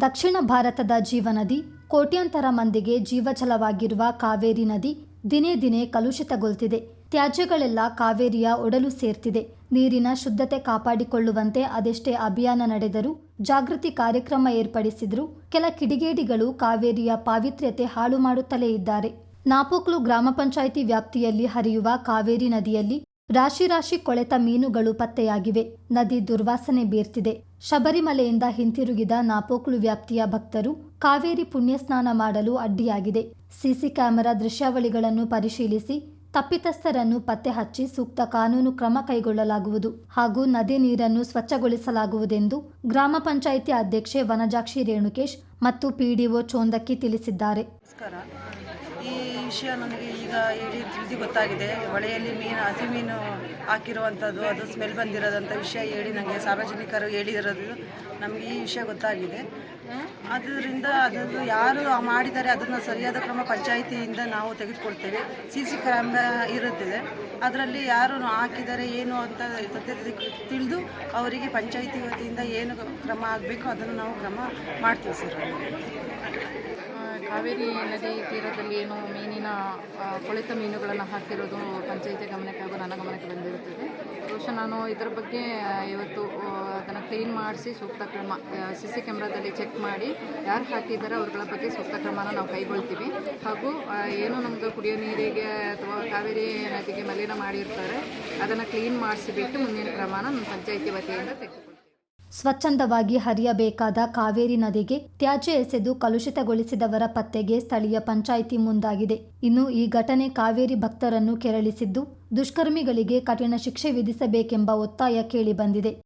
ದಕ್ಷಿಣ ಭಾರತದ ಜೀವನದಿ ಕೋಟ್ಯಾಂತರ ಮಂದಿಗೆ ಜೀವಜಲವಾಗಿರುವ ಕಾವೇರಿ ನದಿ ದಿನೇ ದಿನೇ ಕಲುಷಿತಗೊಳ್ತಿದೆ. ತ್ಯಾಜ್ಯಗಳೆಲ್ಲ ಕಾವೇರಿಯ ಒಡಲು ಸೇರ್ತಿದೆ. ನೀರಿನ ಶುದ್ಧತೆ ಕಾಪಾಡಿಕೊಳ್ಳುವಂತೆ ಅದೆಷ್ಟೇ ಅಭಿಯಾನ ನಡೆದರೂ, ಜಾಗೃತಿ ಕಾರ್ಯಕ್ರಮ ಏರ್ಪಡಿಸಿದ್ರು ಕೆಲ ಕಿಡಿಗೇಡಿಗಳು ಕಾವೇರಿಯ ಪಾವಿತ್ರ್ಯತೆ ಹಾಳು ಮಾಡುತ್ತಲೇ ಇದ್ದಾರೆ. ನಾಪೋಕ್ಲು ಗ್ರಾಮ ಪಂಚಾಯಿತಿ ವ್ಯಾಪ್ತಿಯಲ್ಲಿ ಹರಿಯುವ ಕಾವೇರಿ ನದಿಯಲ್ಲಿ ರಾಶಿ ರಾಶಿ ಕೊಳೆತ ಮೀನುಗಳು ಪತ್ತೆಯಾಗಿವೆ. ನದಿ ದುರ್ವಾಸನೆ ಬೀರ್ತಿದೆ. ಶಬರಿಮಲೆಯಿಂದ ಹಿಂತಿರುಗಿದ ನಾಪೋಕ್ಲು ವ್ಯಾಪ್ತಿಯ ಭಕ್ತರು ಕಾವೇರಿ ಪುಣ್ಯಸ್ನಾನ ಮಾಡಲು ಅಡ್ಡಿಯಾಗಿದೆ. ಸಿಸಿ ಕ್ಯಾಮೆರಾ ದೃಶ್ಯಾವಳಿಗಳನ್ನು ಪರಿಶೀಲಿಸಿ ತಪ್ಪಿತಸ್ಥರನ್ನು ಪತ್ತೆ ಹಚ್ಚಿ ಸೂಕ್ತ ಕಾನೂನು ಕ್ರಮ ಕೈಗೊಳ್ಳಲಾಗುವುದು ಹಾಗೂ ನದಿ ನೀರನ್ನು ಸ್ವಚ್ಛಗೊಳಿಸಲಾಗುವುದೆಂದು ಗ್ರಾಮ ಪಂಚಾಯಿತಿ ಅಧ್ಯಕ್ಷೆ ವನಜಾಕ್ಷಿ ರೇಣುಕೇಶ್ ಮತ್ತು ಪಿಡಿಒ ಚೋಂದಕ್ಕಿ ತಿಳಿಸಿದ್ದಾರೆ. ವಿಷಯ ನನಗೆ ಈಗ ಹೇಳಿ ತಿಳಿದು ಗೊತ್ತಾಗಿದೆ. ಹೊಳೆಯಲ್ಲಿ ಮೀನು, ಹಸಿ ಮೀನು ಹಾಕಿರುವಂಥದ್ದು ಅದು ಸ್ಮೆಲ್ ಬಂದಿರೋದಂಥ ವಿಷಯ ಹೇಳಿ ನನಗೆ ಸಾರ್ವಜನಿಕರು ಹೇಳಿರೋದು ನಮಗೆ ಈ ವಿಷಯ ಗೊತ್ತಾಗಿದೆ. ಅದರಿಂದ ಅದನ್ನು ಯಾರು ಮಾಡಿದ್ದಾರೆ ಅದನ್ನು ಸರಿಯಾದ ಕ್ರಮ ಪಂಚಾಯಿತಿಯಿಂದ ನಾವು ತೆಗೆದುಕೊಳ್ತೇವೆ. ಸಿ ಸಿ ಕ್ಯಾಮ್ರಾ ಇರುತ್ತದೆ. ಅದರಲ್ಲಿ ಯಾರು ಹಾಕಿದ್ದಾರೆ ಏನು ಅಂತ ಸತ್ಯ ತಿಳಿದು ಅವರಿಗೆ ಪಂಚಾಯಿತಿ ವತಿಯಿಂದ ಏನು ಕ್ರಮ ಆಗಬೇಕು ಅದನ್ನು ನಾವು ಕ್ರಮ ಮಾಡ್ತೀವಿ ಸರ್. ಕಾವೇರಿ ನದಿ ತೀರದಲ್ಲಿ ಏನು ಮೀನಿನ ಕೊಳೆತ ಮೀನುಗಳನ್ನು ಹಾಕಿರೋದು ಪಂಚಾಯಿತಿ ಗಮನಕ್ಕೆ ಹಾಗೂ ನನ್ನ ಗಮನಕ್ಕೆ ಬಂದಿರುತ್ತದೆ. ಬಹುಶಃ ನಾನು ಇದರ ಬಗ್ಗೆ ಇವತ್ತು ಅದನ್ನು ಕ್ಲೀನ್ ಮಾಡಿಸಿ ಸೂಕ್ತ ಕ್ರಮ ಸಿ ಸಿ ಕ್ಯಾಮ್ರಾದಲ್ಲಿ ಚೆಕ್ ಮಾಡಿ ಯಾರು ಹಾಕಿದ್ದಾರೆ ಅವ್ರಗಳ ಬಗ್ಗೆ ಸೂಕ್ತ ಕ್ರಮನ ನಾವು ಕೈಗೊಳ್ತೀವಿ. ಹಾಗೂ ಏನು ನಮ್ಮದು ಕುಡಿಯೋ ನೀರಿಗೆ ಅಥವಾ ಕಾವೇರಿ ನದಿಗೆ ಮಲಿನ ಮಾಡಿರ್ತಾರೆ, ಅದನ್ನು ಕ್ಲೀನ್ ಮಾಡಿಸಿಬಿಟ್ಟು ಮುಂದಿನ ಕ್ರಮನ ನಮ್ಮ ಪಂಚಾಯಿತಿ ವತಿಯಿಂದ ತೆಗೆದುಕೊಳ್ತೀವಿ ಸ್ವಚ್ಛಂದವಾಗಿ ಹರಿಯಬೇಕಾದ ಕಾವೇರಿ ನದಿಗೆ ತ್ಯಾಜ್ಯ ಎಸೆದು ಕಲುಷಿತಗೊಳಿಸಿದವರ ಪತ್ತೆಗೆ ಸ್ಥಳೀಯ ಪಂಚಾಯಿತಿ ಮುಂದಾಗಿದೆ. ಇನ್ನು ಈ ಘಟನೆ ಕಾವೇರಿ ಭಕ್ತರನ್ನು ಕೆರಳಿಸಿದ್ದು ದುಷ್ಕರ್ಮಿಗಳಿಗೆ ಕಠಿಣ ಶಿಕ್ಷೆ ವಿಧಿಸಬೇಕೆಂಬ ಒತ್ತಾಯ ಕೇಳಿಬಂದಿದೆ.